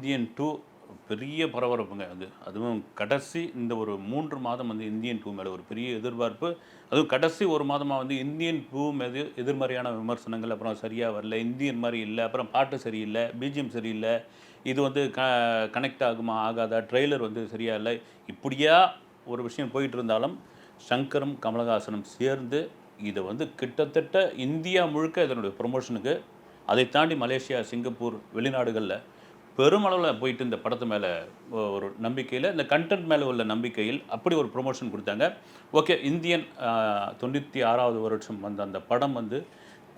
Indian two பெரிய பரபரப்புங்க அது. அதுவும் கடைசி இந்த ஒரு மூன்று மாதம் வந்து இந்தியன் டூ மேலே ஒரு பெரிய எதிர்பார்ப்பு. அதுவும் கடைசி ஒரு மாதமாக வந்து இந்தியன் டூ மீது எதிர்மறையான விமர்சனங்கள் அப்புறம் சரியாக வரல இந்தியன் மாதிரி இல்லை அப்புறம் பாட்டு சரியில்லை பிஜிஎம் சரியில்லை இது வந்து க கனெக்ட் ஆகுமா ஆகாதா ட்ரெய்லர் வந்து சரியாக இல்லை இப்படியா ஒரு விஷயம் போயிட்டு இருந்தாலும் சங்கரும் கமலஹாசனும் சேர்ந்து இதை வந்து கிட்டத்தட்ட இந்தியா முழுக்க இதனுடைய ப்ரொமோஷனுக்கு அதை தாண்டி மலேசியா சிங்கப்பூர் வெளிநாடுகளில் பெருமளவில் போயிட்டு இந்த படத்து மேலே ஒரு நம்பிக்கையில் இந்த கண்டென்ட் மேலே உள்ள நம்பிக்கையில் அப்படி ஒரு ப்ரொமோஷன் கொடுத்தாங்க. ஓகே இந்தியன் தொண்ணூற்றி ஆறாவது வருஷம் வந்த அந்த படம் வந்து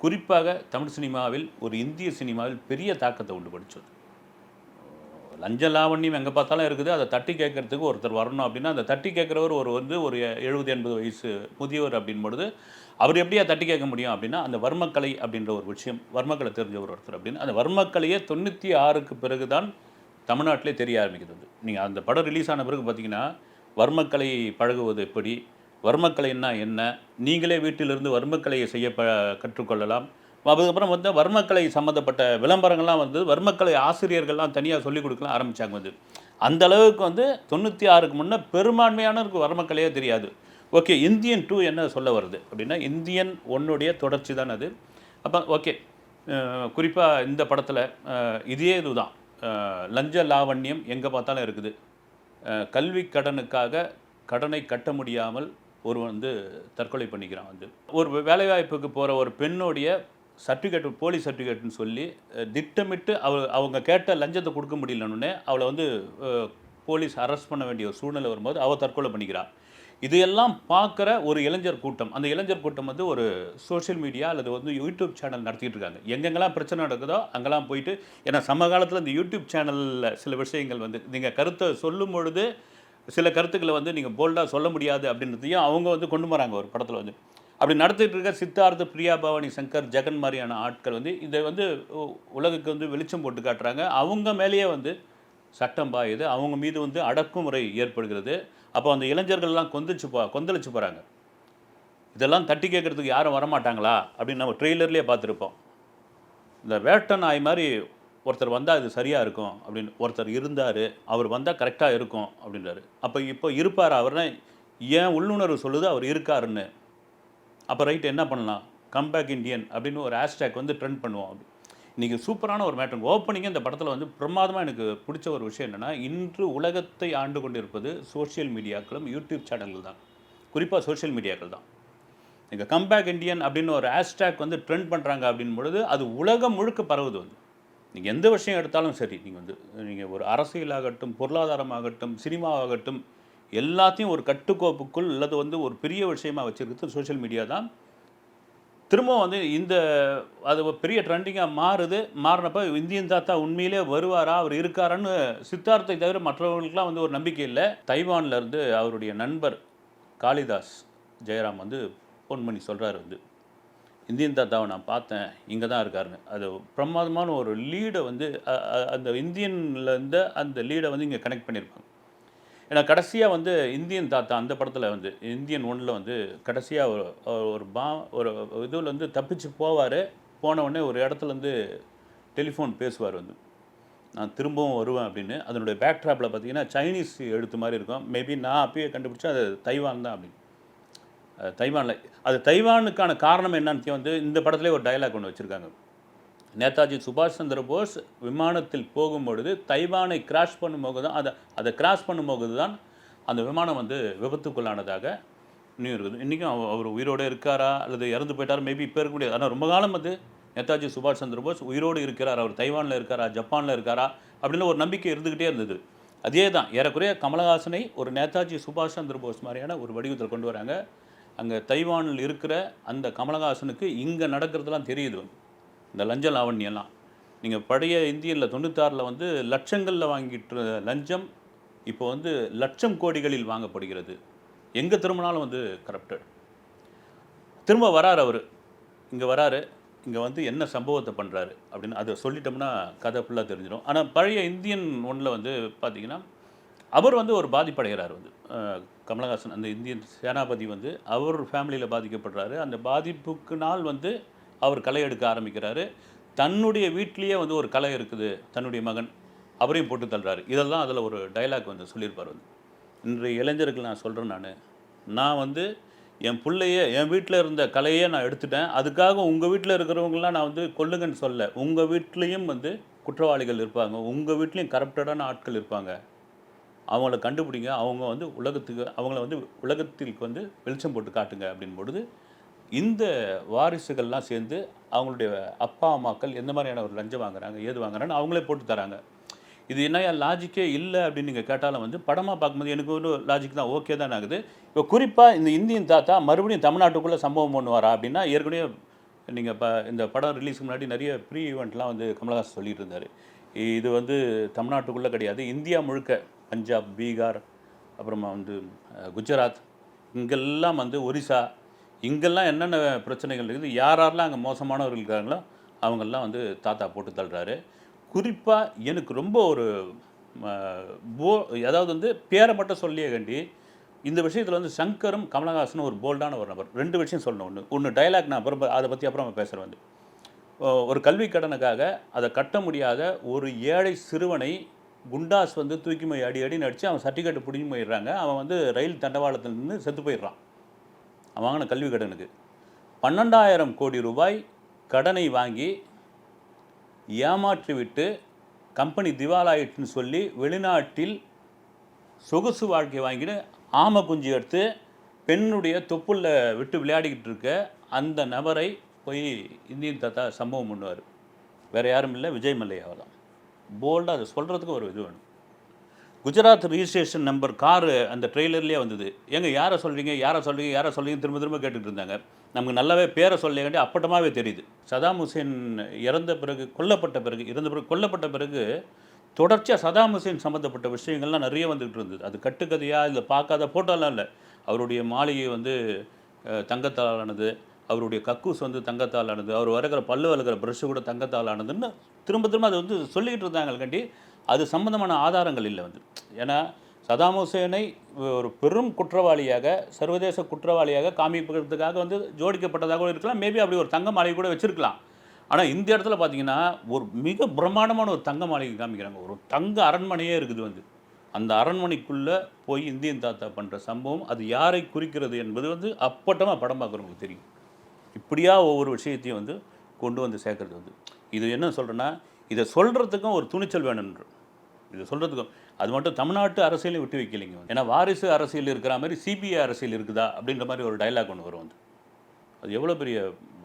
குறிப்பாக தமிழ் சினிமாவில் ஒரு இந்திய சினிமாவில் பெரிய தாக்கத்தை உண்டு படித்தது. லஞ்ச லாவண்யம் எங்கே பார்த்தாலும் இருக்குது. அதை தட்டி கேட்கறதுக்கு ஒருத்தர் வரணும் அப்படின்னா அந்த தட்டி கேட்குறவர் ஒரு வந்து ஒரு எழுபது எண்பது வயசு முதியவர் அப்படின் பொழுது அவர் எப்படியா தட்டி கேட்க முடியும் அப்படின்னா அந்த வர்மக்கலை அப்படின்ற ஒரு விஷயம் வர்மக்கலை தெரிஞ்சவர் ஒருத்தர் அப்படின்னு அந்த வர்மக்கலையே தொண்ணூற்றி ஆறுக்கு பிறகு தான் தமிழ்நாட்டிலே தெரிய ஆரம்பிக்கிறது நீங்கள் அந்த படம் ரிலீஸ் ஆன பிறகு பார்த்தீங்கன்னா வர்மக்கலை பழகுவது எப்படி வர்மக்கலைன்னா என்ன நீங்களே வீட்டிலிருந்து வர்மக்கலையை செய்ய ப கற்றுக்கொள்ளலாம். அதுக்கப்புறம் வந்து வர்மக்கலை சம்மந்தப்பட்ட விளம்பரங்கள்லாம் வந்து வர்மக்கலை ஆசிரியர்கள்லாம் தனியாக சொல்லிக் கொடுக்கலாம் ஆரம்பித்தாங்க வந்து. அந்த அளவுக்கு வந்து தொண்ணூற்றி ஆறுக்கு முன்னே பெரும்பான்மையானவருக்கு வர்மக்கலையே தெரியாது. ஓகே இந்தியன் டூ என்ன சொல்ல வருது? அப்படின்னா இந்தியன் ஒன்னுடைய தொடர்ச்சி தான் அது. அப்போ ஓகே குறிப்பாக இந்த படத்தில் இதே இதுதான். லஞ்ச லாவண்யம் எங்கே பார்த்தாலும் இருக்குது. கல்வி கடனுக்காக கடனை கட்ட முடியாமல் ஒரு வந்து தற்கொலை பண்ணிக்கிறான் வந்து. ஒரு வேலைவாய்ப்புக்கு போகிற ஒரு பெண்ணுடைய சர்டிஃபிகேட் போலீஸ் சர்டிஃபிகேட்னு சொல்லி திட்டமிட்டு அவ அவங்க கேட்ட லஞ்சத்தை கொடுக்க முடியலன்னு அவளை வந்து போலீஸ் அரெஸ்ட் பண்ண வேண்டிய ஒரு சூழ்நிலை வரும்போது அவள் தற்கொலை பண்ணிக்கிறாள் இதையெல்லாம் பார்க்குற ஒரு இளைஞர் கூட்டம். அந்த இளைஞர் கூட்டம் வந்து ஒரு சோஷியல் மீடியா அல்லது வந்து யூடியூப் சேனல் நடத்திட்டு இருக்காங்க. எங்கெங்கெல்லாம் பிரச்சனை நடக்குதோ அங்கெல்லாம் போயிட்டு ஏன்னா சமகாலத்தில் இந்த யூடியூப் சேனலில் சில விஷயங்கள் வந்து நீங்கள் கருத்தை சொல்லும் பொழுது சில கருத்துக்களை வந்து நீங்கள் போல்டாக சொல்ல முடியாது அப்படின்றதையும் அவங்க வந்து கொண்டு வராங்க ஒரு படத்தில் வந்து. அப்படி நடத்திட்டு இருக்க சித்தார்த்த பிரியா பவானி சங்கர் ஜெகன் மாதிரியான ஆட்கள் வந்து இதை வந்து உ- உலகுக்கு வந்து வெளிச்சம் போட்டு காட்டுறாங்க. அவங்க மேலேயே வந்து சட்டம் பாயுது. அவங்க மீது வந்து அடக்குமுறை ஏற்படுகிறது. அப்போ அந்த இளைஞர்கள்லாம் கொந்தளிச்சு போ கொந்தளிச்சு போகிறாங்க இதெல்லாம் தட்டி கேட்கறதுக்கு யாரும் வரமாட்டாங்களா? அப்படின்னு நம்ம ட்ரெய்லர்லேயே பார்த்துருப்போம். இந்த வேட்ட நாய் மாதிரி ஒருத்தர் வந்தால் இது சரியாக இருக்கும் அப்படின்னு ஒருத்தர் இருந்தார் அவர் வந்தால் கரெக்டாக இருக்கும் அப்படின்றாரு. அப்போ இப்போ இருப்பார் அவர்னா ஏன் உள்ளுணர்வு சொல்லுது அவர் இருக்காருன்னு. அப்போ ரைட் என்ன பண்ணலாம்? கம்பேக் இண்டியன் அப்படின்னு ஒரு ஹேஷ்டேக் வந்து ட்ரெண்ட் பண்ணுவோம். அப்படி இன்றைக்கி சூப்பரான ஒரு மேட்ரு ஓப்பனிங் இந்த படத்தில் வந்து பிரமாதமாக எனக்கு பிடிச்ச ஒரு விஷயம் என்னென்னா இன்று உலகத்தை ஆண்டு கொண்டிருப்பது சோஷியல் மீடியாக்களும் யூடியூப் சேனல்கள் தான். குறிப்பாக சோஷியல் மீடியாக்கள் தான். நீங்கள் கம்பேக் இண்டியன் அப்படின்னு ஒரு ஹேஷ்டேக் வந்து ட்ரெண்ட் பண்ணுறாங்க அப்படின் பொழுது அது உலகம் முழுக்க பரவுது வந்து. நீங்கள் எந்த விஷயம் எடுத்தாலும் சரி நீங்கள் வந்து நீங்கள் ஒரு அரசியலாகட்டும் பொருளாதாரமாகட்டும் சினிமாவாகட்டும் எல்லாத்தையும் ஒரு கட்டுக்கோப்புக்குள் அல்லது வந்து ஒரு பெரிய விஷயமாக வச்சுருக்கிறது சோஷியல் மீடியா தான். திரும்ப வந்து இந்த அது ஒரு பெரிய ட்ரெண்டிங்காக மாறுது. மாறினப்போ இந்தியன் தாத்தா உண்மையிலே வருவாரா? அவர் இருக்காரான்னு சித்தார்த்தை தவிர மற்றவர்களுக்குலாம் வந்து ஒரு நம்பிக்கை இல்லை. தைவானில் இருந்து அவருடைய நண்பர் காளிதாஸ் ஜெயராம் வந்து ஃபோன் பண்ணி சொல்கிறாரு வந்து இந்தியன் தாத்தாவை நான் பார்த்தேன். இங்கே தான் இருக்காருன்னு. அது பிரமாதமான ஒரு லீடை வந்து அந்த இந்தியன்லேருந்து அந்த லீடை வந்து இங்கே கனெக்ட் பண்ணியிருப்பாங்க. ஏன்னா கடைசியாக வந்து இந்தியன் தாத்தா அந்த படத்தில் வந்து இந்தியன் ஒன்றில் வந்து கடைசியாக ஒரு ஒரு பா ஒரு இதில் வந்து தப்பிச்சு போவார். போன உடனே ஒரு இடத்துலேருந்து டெலிஃபோன் பேசுவார் வந்து. நான் திரும்பவும் வருவேன் அப்படின்னு. அதனுடைய பேக் ட்ராப்பில் பார்த்தீங்கன்னா சைனீஸ் எழுத்து மாதிரி இருக்கும். மேபி நான் அப்பயே கண்டுபிடிச்சேன் அது தைவான் தான் அப்படின்னு. தைவானில் அது தைவானுக்கான காரணம் என்னன்னு வந்து இந்த படத்துலேயே ஒரு டயலாக் ஒன்று வச்சுருக்காங்க. நேதாஜி சுபாஷ் சந்திர போஸ் விமானத்தில் போகும்பொழுது தைவானை கிராஷ் பண்ணும்போது தான் அதை அதை கிராஷ் பண்ணும்போது தான் அந்த விமானம் வந்து விபத்துக்குள்ளானதாக இன்னும் இருக்குது இன்றைக்கும் அவர் அவர் உயிரோடு இருக்காரா? அல்லது இறந்து போயிட்டார்? மேபி இப்போ இருக்க முடியாது. ஆனால் ரொம்ப காலம் வந்து நேதாஜி சுபாஷ் சந்திர போஸ் உயிரோடு இருக்கிறார். அவர் தைவானில் இருக்காரா? ஜப்பானில் இருக்காரா? அப்படின்னு ஒரு நம்பிக்கை இருந்துக்கிட்டே இருந்தது. அதே தான் ஏறக்குறைய கமலஹாசனை ஒரு நேதாஜி சுபாஷ் சந்திர போஸ் மாதிரியான ஒரு வடிவத்தில் கொண்டு வராங்க. அங்கே தைவானில் இருக்கிற அந்த கமலஹாசனுக்கு இங்கே நடக்கிறதுலாம் தெரியுது. இந்த லஞ்ச லாவண்யெல்லாம் நீங்கள் பழைய இந்தியனில் தொண்ணூத்தாறில் வந்து லட்சங்களில் வாங்கிட்டு லஞ்சம் இப்போ வந்து லட்சம் கோடிகளில் வாங்கப்படுகிறது. எங்கே திரும்பினாலும் வந்து கரப்டட் திரும்ப வராரு அவர். இங்கே வராரு இங்கே வந்து என்ன சம்பவத்தை பண்ணுறாரு அப்படின்னு அதை சொல்லிட்டோம்னா கதை ஃபுல்லாக தெரிஞ்சிடும் ஆனால் பழைய இந்தியன் ஒன்றில் வந்து பார்த்திங்கன்னா அவர் வந்து ஒரு பாதிப்படைகிறார் வந்து. கமலஹாசன் அந்த இந்தியன் சேனாபதி வந்து அவர் ஃபேமிலியில் பாதிக்கப்படுறாரு. அந்த பாதிப்புக்கு நாள் வந்து அவர் களை எடுக்க ஆரம்பிக்கிறாரு. தன்னுடைய வீட்லேயே வந்து ஒரு கலை இருக்குது. தன்னுடைய மகன் அவரையும் போட்டு தள்ளுறாரு. இதெல்லாம் அதில் ஒரு டைலாக் வந்து சொல்லியிருப்பார் வந்து. இன்றைய இளைஞருக்கு நான் சொல்கிறேன் நான். நான் வந்து என் பிள்ளைய என் வீட்டில் இருந்த கலையை நான் எடுத்துட்டேன். அதுக்காக உங்கள் வீட்டில் இருக்கிறவங்களாம் நான் வந்து கொல்லுங்கன்னு சொல்ல உங்கள் வீட்லேயும் வந்து குற்றவாளிகள் இருப்பாங்க. உங்கள் வீட்லேயும் கரப்டடான ஆட்கள் இருப்பாங்க. அவங்கள கண்டுபிடிங்க. அவங்க வந்து உலகத்துக்கு அவங்கள வந்து உலகத்திற்கு வந்து வெளிச்சம் போட்டு காட்டுங்க அப்படின் பொழுது இந்த வாரிசுகள்லாம் சேர்ந்து அவங்களுடைய அப்பா அம்மாக்கள் எந்த மாதிரியான ஒரு லஞ்சம் வாங்குறாங்க ஏது வாங்குறாங்கன்னு அவங்களே போட்டு தராங்க. இது என்ன லாஜிக்கே இல்லை அப்படின்னு நீங்கள் கேட்டாலும் வந்து படமாக பார்க்கும்போது எனக்கு ஒரு லாஜிக் தான் ஓகே தான் ஆகுது. இப்போ குறிப்பாக இந்த இந்தியன் தாத்தா மறுபடியும் தமிழ்நாட்டுக்குள்ளே சம்பவம் பண்ணுவாரா அப்படின்னா ஏற்கனவே நீங்கள் இப்போ இந்த படம் ரிலீஸ்க்கு முன்னாடி நிறைய ப்ரீ ஈவெண்ட்லாம் வந்து கமலஹாசன் சொல்லிட்டு இருந்தார் இது வந்து தமிழ்நாட்டுக்குள்ளே கிடையாது இந்தியா முழுக்க. பஞ்சாப் பீகார் அப்புறமா வந்து குஜராத் இங்கெல்லாம் வந்து ஒரிசா இங்கெல்லாம் என்னென்ன பிரச்சனைகள் இருக்குது யார் யாரெல்லாம் அங்கே மோசமானவர்கள் இருக்காங்களோ அவங்கெல்லாம் வந்து தாத்தா போட்டு தள்ளுறாரு. குறிப்பாக எனக்கு ரொம்ப ஒரு போ அதாவது வந்து பேரை மட்டும் சொல்லியே கண்டி இந்த விஷயத்தில் வந்து சங்கரும் கமலஹாசனும் ஒரு போல்டான ஒரு நபர். ரெண்டு விஷயம் சொல்லணும். ஒன்று ஒன்று டைலாக் நான் அப்புறம் அதை பற்றி அப்புறம் பேசுகிறேன் வந்து. ஒரு கல்வி கடனுக்காக அதை கட்ட முடியாத ஒரு ஏழை சிறுவனை குண்டாஸ் வந்து தூக்கி போய் அடி அடி நடித்து அவன் சர்டிஃபிகேட் பிடிங்கி போயிடுறாங்க. அவன் வந்து ரயில் தண்டவாளத்தில் நின்று செத்து போயிடுறான். வாங்கின கல்வி கடனுக்கு பன்னெண்டாயிரம் கோடி ரூபாய் கடனை வாங்கி ஏமாற்றிவிட்டு கம்பெனி திவாலாயிட்டுன்னு சொல்லி வெளிநாட்டில் சொகுசு வாழ்க்கை வாங்கிட்டு ஆமை குஞ்சு எடுத்து பெண்ணுடைய தொப்புளில் விட்டு விளையாடிக்கிட்டு இருக்க அந்த நபரை போய் இந்தியன் தாத்தா சம்பவம் பண்ணுவார். வேறு யாரும் இல்லை விஜய் மல்லையாவை தான் போல்டாக அதை சொல்கிறதுக்கு ஒரு இது வேணும். குஜராத் ரிஜிஸ்ட்ரேஷன் நம்பர் காரு அந்த ட்ரெய்லர்லேயே வந்தது. ஏங்க யாரை சொல்கிறீங்க யாரை சொல்கிறீங்க யாரை சொல்கிறீங்க திரும்ப திரும்ப கேட்டுட்டு இருந்தாங்க. நமக்கு நல்லாவே பேரை சொல்லேங்காட்டி அப்பட்டமாகவே தெரியுது. சதாம் ஹுசேன் இறந்த பிறகு கொல்லப்பட்ட பிறகு இறந்த பிறகு கொல்லப்பட்ட பிறகு தொடர்ச்சியாக சதாம் ஹுசேன் சம்மந்தப்பட்ட விஷயங்கள்லாம் நிறைய வந்துகிட்டு இருந்தது. அது கட்டுக்கதையாக இல்லை பார்க்காத ஃபோட்டோலாம் இல்லை. அவருடைய மாளிகை வந்து தங்கத்தாலானது. அவருடைய கக்கூஸ் வந்து தங்கத்தால் ஆனது அவர் வரைக்கிற பல்லு வளர்க்குற ப்ரஷ்ஷு கூட தங்கத்தால் ஆனதுன்னு திரும்ப திரும்ப அதை வந்து சொல்லிக்கிட்டு இருந்தாங்கள்காண்டி அது சம்பந்தமான ஆதாரங்கள் இல்லை வந்து. ஏன்னா சதாம் ஹுசேனை ஒரு பெரும் குற்றவாளியாக சர்வதேச குற்றவாளியாக காமிப்பதற்காக வந்து ஜோடிக்கப்பட்டதாக கூட இருக்கலாம். மேபி அப்படி ஒரு தங்க மாளிகை கூட வச்சுருக்கலாம். ஆனால் இந்த இடத்துல பார்த்தீங்கன்னா ஒரு மிக பிரம்மாண்டமான ஒரு தங்க மாளிகை காமிக்கிறாங்க. ஒரு தங்க அரண்மனையே இருக்குது வந்து. அந்த அரண்மனைக்குள்ளே போய் இந்தியன் தாத்தா பண்ணுற சம்பவம் அது யாரை குறிக்கிறது என்பது வந்து அப்பட்டமாக படம் பார்க்குறவங்களுக்கு தெரியும். இப்படியா ஒவ்வொரு விஷயத்தையும் வந்து கொண்டு வந்து சேர்க்குறது வந்து. இது என்ன சொல்கிறேன்னா இதை சொல்கிறதுக்கும் ஒரு துணிச்சல் வேணுன்ற இதை சொல்கிறதுக்கும் அது மட்டும் தமிழ்நாட்டு அரசியலையும் விட்டு வைக்கலைங்க ஏன்னா வாரிசு அரசியல் இருக்கிற மாதிரி சிபிஐ அரசியல் இருக்குதா அப்படின்ற மாதிரி ஒரு டைலாக் ஒன்று வரும் வந்து. அது எவ்வளோ பெரிய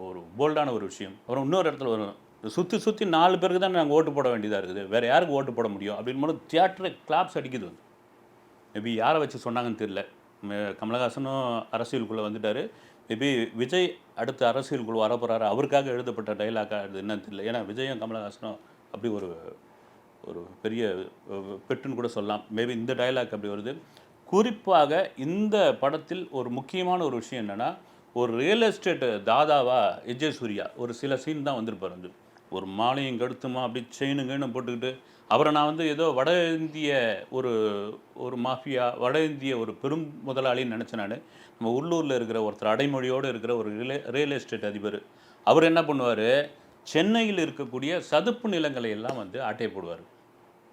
ஒரு போல்டான ஒரு விஷயம். அப்புறம் இன்னொரு இடத்துல வரும். சுற்றி சுற்றி நாலு பேருக்கு தான் நாங்கள் ஓட்டு போட வேண்டியதாக இருக்குது. வேறு யாருக்கு ஓட்டு போட முடியும் அப்படின்னு போது தியேட்டரை கிளாப்ஸ் அடிக்குது வந்து. மேபி யாரை வச்சு சொன்னாங்கன்னு தெரியல. கமலஹாசனும் அரசியலுக்குள்ளே வந்துட்டார். மேபி விஜய் அடுத்த அரசியலுக்குள்ள வரப்போகிறாரு அவருக்காக எழுதப்பட்ட டைலாக்காக அது என்னன்னு தெரியல. ஏன்னா விஜயும் கமலஹாசனும் அப்படி ஒரு ஒரு பெரிய பெற்றுன்னு பெட்டுன்னு கூட சொல்லலாம். மேபி இந்த டைலாக் அப்படி வருது. குறிப்பாக இந்த படத்தில் ஒரு முக்கியமான ஒரு விஷயம் என்னென்னா ஒரு ரியல் எஸ்டேட் தாதாவா எஜே சூர்யா ஒரு சில சீன் தான் வந்திருப்பார் வந்து. ஒரு மாலையும் கடுத்துமா அப்படி செயினுங்கன்னு போட்டுக்கிட்டு அவரை நான் வந்து ஏதோ வட இந்திய ஒரு ஒரு மாஃபியா வட இந்திய ஒரு பெரும் முதலாளின்னு நினச்சேன் நான். நம்ம உள்ளூரில் இருக்கிற ஒருத்தர் அடைமொழியோடு இருக்கிற ஒரு ரியல் ரியல் எஸ்டேட் அதிபர். அவர் என்ன பண்ணுவார்? சென்னையில் இருக்கக்கூடிய சதுப்பு நிலங்களை எல்லாம் வந்து ஆட்டை போடுவார்.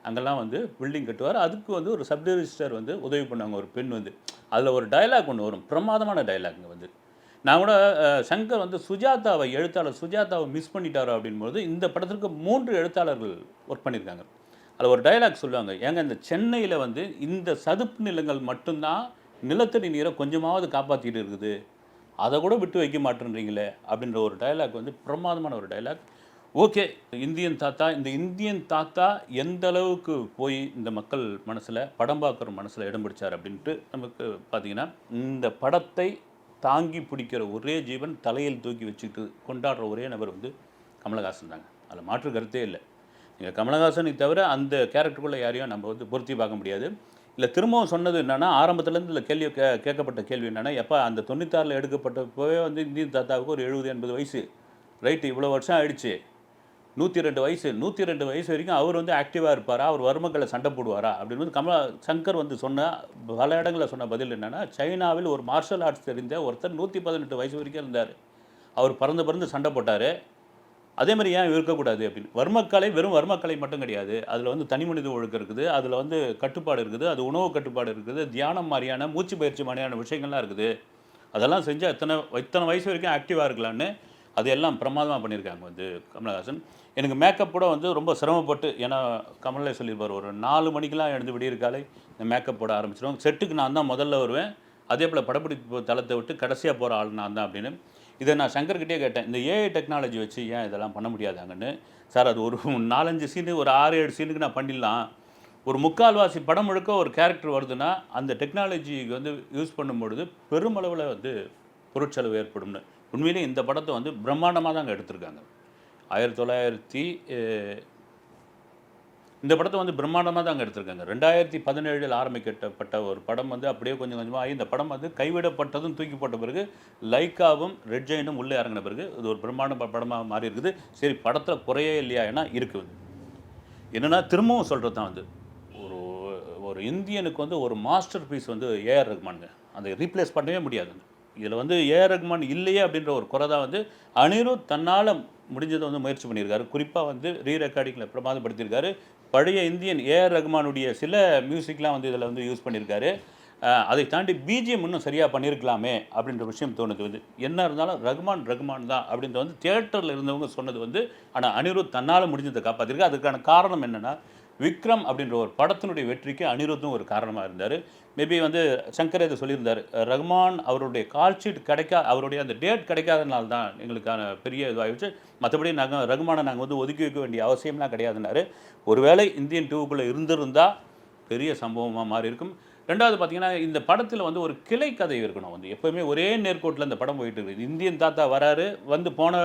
அங்கெல்லாம் வந்து பில்டிங் கட்டுவார். அதுக்கு வந்து ஒரு சப் ரிஜிஸ்டர் வந்து உதவி பண்ணாங்க ஒரு பெண் வந்து. அதில் ஒரு டயலாக் ஒன்று வரும். பிரமாதமான டயலாக்ங்க வந்து. நான் கூட சங்கர் வந்து சுஜாதாவை எழுத்தாளர் சுஜாதாவை மிஸ் பண்ணிட்டாரோ அப்படின்போது இந்த படத்திற்கு மூன்று எழுத்தாளர்கள் ஒர்க் பண்ணியிருக்காங்க. அதில் ஒரு டயலாக் சொல்லுவாங்க. ஏங்க இந்த சென்னையில் வந்து இந்த சதுப்பு நிலங்கள் மட்டும்தான் நிலத்தடி நீரை கொஞ்சமாவது காப்பாற்றிட்டு இருக்குது. அதை கூட விட்டு வைக்க மாட்டேன்றீங்களே அப்படின்ற ஒரு டயலாக் வந்து பிரமாதமான ஒரு டயலாக் ஓகே இந்தியன் தாத்தா இந்த இந்தியன் தாத்தா எந்த அளவுக்கு போய் இந்த மக்கள் மனசில் படம் பார்க்குற மனசில் இடம் பிடிச்சார் அப்படின்ட்டு நமக்கு பார்த்தீங்கன்னா இந்த படத்தை தாங்கி பிடிக்கிற ஒரே ஜீவன் தலையில் தூக்கி வச்சுக்கிட்டு கொண்டாடுற ஒரே நபர் வந்து கமலஹாசன் தாங்க. அதில் மாற்று கருத்தே இல்லை. நீங்கள் கமலஹாசனை தவிர அந்த கேரக்டருக்குள்ளே யாரையும் நம்ம வந்து பொருத்தி பார்க்க முடியாது. இல்லை திரும்பவும் சொன்னது என்னென்னா ஆரம்பத்துலேருந்து இல்லை கேள்வி கே கேட்கப்பட்ட கேள்வி என்னென்னா எப்போ அந்த தொண்ணூத்தாறில் எடுக்கப்பட்டப்போவே வந்து இந்தியன் தாத்தாவுக்கு ஒரு எழுபது எண்பது வயசு. ரைட்டு இவ்வளோ வருஷம் ஆயிடுச்சு. நூற்றி ரெண்டு வயசு நூற்றி ரெண்டு வயசு வரைக்கும் அவர் வந்து ஆக்டிவாக இருப்பாரா? அவர் வறுமக்களை சண்டை போடுவாரா? அப்படின்னு வந்து கமலா சங்கர் வந்து சொன்ன பல இடங்களில் சொன்ன பதில் என்னென்னா சைனாவில் ஒரு மார்ஷல் ஆர்ட்ஸ் தெரிந்த ஒருத்தர் நூற்றி பதினெட்டு வயசு வரைக்கும் இருந்தார். அவர் பறந்து பறந்து சண்டை போட்டார். அதே மாதிரி ஏன் இருக்கக்கூடாது அப்படின்னு? வர்மக்கலை வெறும் வர்மக்கலை மட்டும் கிடையாது. அதில் வந்து தனி மனித ஒழுக்கம் இருக்குது. அதில் வந்து கட்டுப்பாடு இருக்குது. அது உணவு கட்டுப்பாடு இருக்குது. தியானம் மாதிரியான மூச்சு பயிற்சி மாதிரியான விஷயங்கள்லாம் இருக்குது. அதெல்லாம் செஞ்சால் இத்தனை இத்தனை வயசு வரைக்கும் ஆக்டிவாக இருக்கலான்னு அது எல்லாம் பிரமாதமாக பண்ணியிருக்காங்க வந்து கமலஹாசன். எனக்கு மேக்கப் கூட வந்து ரொம்ப சிரமப்பட்டு ஏன்னா கமலே சொல்லியிருப்பார் ஒரு நாலு மணிக்கெலாம் எழுந்து விடியற் காலை இந்த மேக்கப் போட ஆரம்பிச்சிடும் செட்டுக்கு நான் தான் முதல்ல வருவேன். அதே போல் படப்பிடிப்பு தளத்தை விட்டு கடைசியாக போகிற ஆள் நான் தான் அப்படின்னு. இதை நான் சங்கர்கிட்டே கேட்டேன் இந்த ஏஐ டெக்னாலஜி வச்சு ஏன் இதெல்லாம் பண்ண முடியாதாங்கன்னு சார் அது ஒரு நாலஞ்சு சீனு ஒரு ஆறு ஏழு சீனுக்கு நான் பண்ணிடலாம். ஒரு முக்கால்வாசி படம் முழுக்க ஒரு கேரக்டர் வருதுன்னா அந்த டெக்னாலஜிக்கு வந்து யூஸ் பண்ணும்பொழுது பெருமளவில் வந்து பொருட்செலவு ஏற்படும்னு. உண்மையிலே இந்த படத்தை வந்து பிரம்மாண்டமாக தாங்க எடுத்திருக்காங்க. ஆயிரத்தி தொள்ளாயிரத்தி இந்த படத்தை வந்து பிரம்மாண்டமாக தாங்க எடுத்திருக்காங்க. ரெண்டாயிரத்தி பதினேழில் ஆரம்பிக்கப்பட்ட ஒரு படம் வந்து அப்படியே கொஞ்சம் கொஞ்சமாக ஆகி இந்த படம் வந்து கைவிடப்பட்டதும் தூக்கி போட்ட பிறகு லைக்காவும் ரெட் ஜெயினும் உள்ளே இறங்கின பிறகு இது ஒரு பிரம்மாண்ட படமாக மாறி இருக்குது. சரி படத்தில் குறையே இல்லையா ஏன்னா இருக்குது. என்னென்னா திரும்பவும் சொல்கிறது தான் வந்து ஒரு ஒரு இந்தியனுக்கு வந்து ஒரு மாஸ்டர் பீஸ் வந்து ஏஆர் ரஹ்மானுங்க அதை ரீப்ளேஸ் பண்ணவே முடியாதுங்க. இதில் வந்து ஏஆர் ரஹ்மான் இல்லையே அப்படின்ற ஒரு குறை தான் வந்து அனிருத் தன்னால் முடிஞ்சதை வந்து முயற்சி பண்ணியிருக்காரு. குறிப்பாக வந்து ரீ ரெக்கார்டிங்கில் பிரமாதப்படுத்தியிருக்காரு. பழைய இந்தியன் ஏஆர் ரஹ்மானுடைய சில மியூசிக்லாம் வந்து இதில் வந்து யூஸ் பண்ணியிருக்காரு. அதை தாண்டி பிஜிஎம் இன்னும் சரியாக பண்ணியிருக்கலாமே அப்படின்ற விஷயம் தோணுது. வந்து என்ன இருந்தாலும் ரகுமான் ரகுமான் தான் அப்படின்றது வந்து தியேட்டரில் இருந்தவங்க சொன்னது வந்து ஆனால் அனிருத் தன்னால் முடிஞ்சதை காப்பாற்றிருக்கு அதுக்கான காரணம் என்னென்னா விக்ரம் அப்படின்ற ஒரு படத்தினுடைய வெற்றிக்கு அனிருத்தும் ஒரு காரணமாக இருந்தார். மேபி வந்து சங்கர் இதை சொல்லியிருந்தார். ரகுமான் அவருடைய கால்ஷீட் கிடைக்கா அவருடைய அந்த டேட் கிடைக்காதனால தான் எங்களுக்கான பெரிய இதுவாகிடுச்சு மற்றபடி நாங்கள் ரகுமானை நாங்கள் வந்து ஒதுக்கி வைக்க வேண்டிய அவசியம்லாம் கிடையாதுனாரு ஒருவேளை இந்தியன் டூவுக்குள்ளே இருந்திருந்தால் பெரிய சம்பவமாக மாறி இருக்கும் ரெண்டாவது பார்த்தீங்கன்னா இந்த படத்தில் வந்து ஒரு கிளை கதை இருக்கணும் வந்து. எப்போவுமே ஒரே நேர்கோட்டில் இந்த படம் போயிட்டு இருக்குது. இந்தியன் தாத்தா வராரு வந்து போன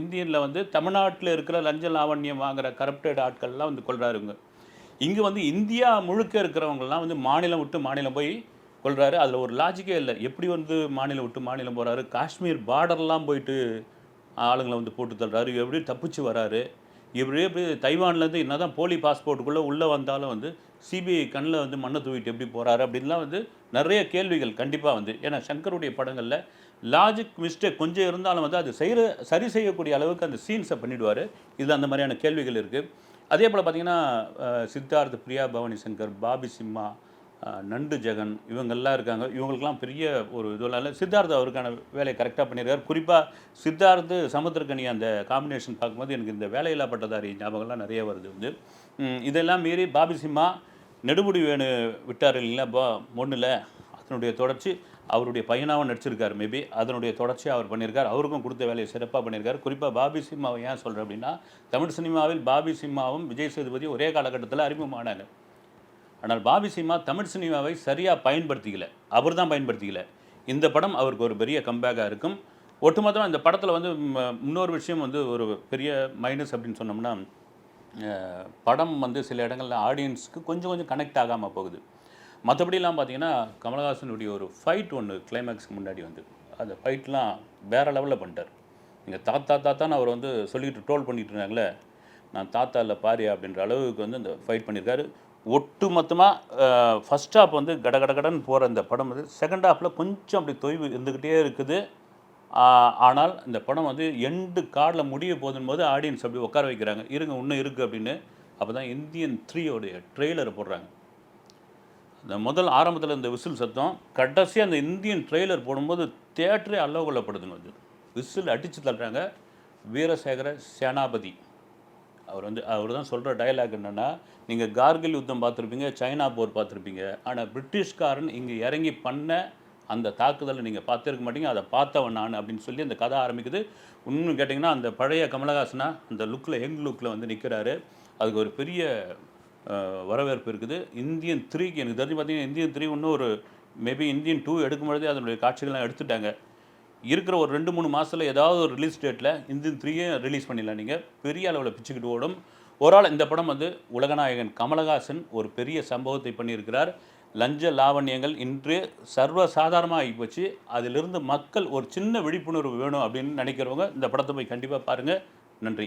இந்தியனில் வந்து தமிழ்நாட்டில் இருக்கிற லஞ்ச லாவண்யம் வாங்குற கரப்டட் ஆட்கள்லாம் வந்து கொள்றாருங்க இங்கே வந்து இந்தியா முழுக்க இருக்கிறவங்கலாம் வந்து மாநிலம் விட்டு மாநிலம் போய் கொள்கிறாரு அதில் ஒரு லாஜிக்கே இல்லை. எப்படி வந்து மாநிலம் விட்டு மாநிலம் போகிறாரு காஷ்மீர் பார்டர்லாம் போயிட்டு ஆளுங்களை வந்து போட்டு தள்ளுறாரு. எப்படி தப்பிச்சு வராரு? இப்படி எப்படி தைவான்லேருந்து என்ன தான் போலி பாஸ்போர்ட்டுக்குள்ளே உள்ளே வந்தாலும் வந்து சிபிஐ கண்ணில் வந்து மண்ணை தூவிட்டு எப்படி போகிறாரு அப்படின்லாம் வந்து நிறைய கேள்விகள் கண்டிப்பாக வந்து. ஏன்னா சங்கருடைய படங்களில் லாஜிக் மிஸ்டேக் கொஞ்சம் இருந்தாலும் வந்து அது செய்கிற சரி செய்யக்கூடிய அளவுக்கு அந்த சீன்ஸை பண்ணிவிடுவார் இதில் அந்த மாதிரியான கேள்விகள் இருக்குது அதே போல் பார்த்தீங்கன்னா சித்தார்த் பிரியா பவானி சங்கர் பாபி சிம்மா நண்டு ஜெகன் இவங்கெல்லாம் இருக்காங்க. இவங்களுக்கெல்லாம் பெரிய ஒரு இதெல்லாம் இல்லை. சித்தார்த் அவருக்கான வேலையை கரெக்டாக பண்ணியிருக்காரு. குறிப்பாக சித்தார்த்து சமுத்திரக்கனி அந்த காம்பினேஷன் பார்க்கும்போது எனக்கு இந்த வேலையில்லா பட்டதாரி ஞாபகம்லாம் நிறைய வருது. வந்து இதெல்லாம் மீறி பாபி சிம்மா நெடுமுடி வேணு விட்டார் இல்லைங்களா? பா ஒன்றில் அதனுடைய தொடர்ச்சி அவருடைய பையனாகவும் நடிச்சிருக்கார். மேபி அதனுடைய தொடர்ச்சியாக அவர் பண்ணியிருக்கார். அவருக்கும் கொடுத்த வேலையை சிறப்பாக பண்ணியிருக்கார். குறிப்பாக பாபி சிம்மாவை ஏன் சொல்கிறேன் அப்படின்னா தமிழ் சினிமாவில் பாபி சிம்மாவும் விஜய் சேதுபதி ஒரே காலகட்டத்தில் அறிமுகமானாங்க. ஆனால் பாபி சிம்மா தமிழ் சினிமாவை சரியாக பயன்படுத்திக்கல. அவர் தான் பயன்படுத்திக்கல. இந்த படம் அவருக்கு ஒரு பெரிய கம்பேக்காக இருக்கும். ஒட்டுமொத்தமாக இந்த படத்தில் வந்து இன்னொரு விஷயம் வந்து ஒரு பெரிய மைனஸ் அப்படின்னு சொன்னோம்னா படம் வந்து சில இடங்களில் ஆடியன்ஸுக்கு கொஞ்சம் கொஞ்சம் கனெக்ட் ஆகாமல் போகுது. மற்றபடிலாம் பார்த்தீங்கன்னா கமலஹாசனுடைய ஒரு ஃபைட் ஒன்று கிளைமேக்ஸ்க்கு முன்னாடி வந்து அந்த ஃபைட்லாம் வேற லெவலில் பண்ணிட்டார். எங்கள் தாத்தா தாத்தான்னு அவர் வந்து சொல்லிக்கிட்டு ட்ரோல் பண்ணிட்டு இருந்தாங்களே நான் தாத்தா இல்லை பாரியா அப்படின்ற அளவுக்கு வந்து இந்த ஃபைட் பண்ணியிருக்காரு ஒட்டு மொத்தமாக ஃபஸ்ட் ஹாஃப் வந்து கட கட கடன்னு போகிற இந்த படம் வந்து செகண்ட் ஹாஃபில் கொஞ்சம் அப்படி தொய்வு இருந்துக்கிட்டே இருக்குது. ஆனால் இந்த படம் வந்து எண்டு கார்டில் முடிய போதும் போது ஆடியன்ஸ் அப்படி உட்கார வைக்கிறாங்க. இருங்க இன்னும் இருக்குது அப்படின்னு அப்போ தான் இந்தியன் த்ரீயோடைய ட்ரெய்லரை போடுறாங்க. இந்த முதல் ஆரம்பத்தில் இந்த விசில் சத்தம் கடைசியாக அந்த இந்தியன் ட்ரெய்லர் போடும்போது தேட்டரே அல்லோகொள்ளப்படுதுங்க அது விசில் அடித்து தள்ளுறாங்க வீரசேகர சேனாபதி. அவர் வந்து அவர் தான் சொல்கிற டயலாக் என்னென்னா நீங்கள் கார்கில் யுத்தம் பார்த்துருப்பீங்க சைனா போர் பார்த்துருப்பீங்க ஆனால் பிரிட்டிஷ்காரன் இங்கே இறங்கி பண்ண அந்த தாக்குதலை நீங்கள் பார்த்துருக்க மாட்டீங்க அதை பார்த்தவன் நான் அப்படின்னு சொல்லி அந்த கதை ஆரம்பிக்குது. இன்னும் கேட்டிங்கன்னா அந்த பழைய கமலஹாசனா அந்த லுக்கில் எங் லுக்கில் வந்து நிற்கிறாரு அதுக்கு ஒரு பெரிய வரவேற்பு இருக்குது. இந்தியன் த்ரீக்கு எனக்கு தெரிஞ்சு பார்த்தீங்கன்னா இந்தியன் த்ரீ ஒன்று ஒரு மேபி இந்தியன் டூ எடுக்கும் பொழுதே அதனுடைய காட்சிகள்லாம் எடுத்துட்டாங்க. இருக்கிற ஒரு ரெண்டு மூணு மாதத்தில் ஏதாவது ஒரு ரிலீஸ் டேட்டில் இந்தியன் த்ரீயே ரிலீஸ் பண்ணிடலாம். நீங்கள் பெரிய அளவில் பிச்சுக்கிட்டு ஓடும். ஒரு ஆள் இந்த படம் வந்து உலகநாயகன் கமலஹாசன் ஒரு பெரிய சம்பவத்தை பண்ணியிருக்கிறார். லஞ்ச லாவண்யங்கள் இன்று சர்வ சாதாரணமாக ஆகிப்போச்சு. அதிலிருந்து மக்கள் ஒரு சின்ன விழிப்புணர்வு வேணும் அப்படின்னு நினைக்கிறவங்க இந்த படத்தை போய் கண்டிப்பாக பாருங்கள் நன்றி.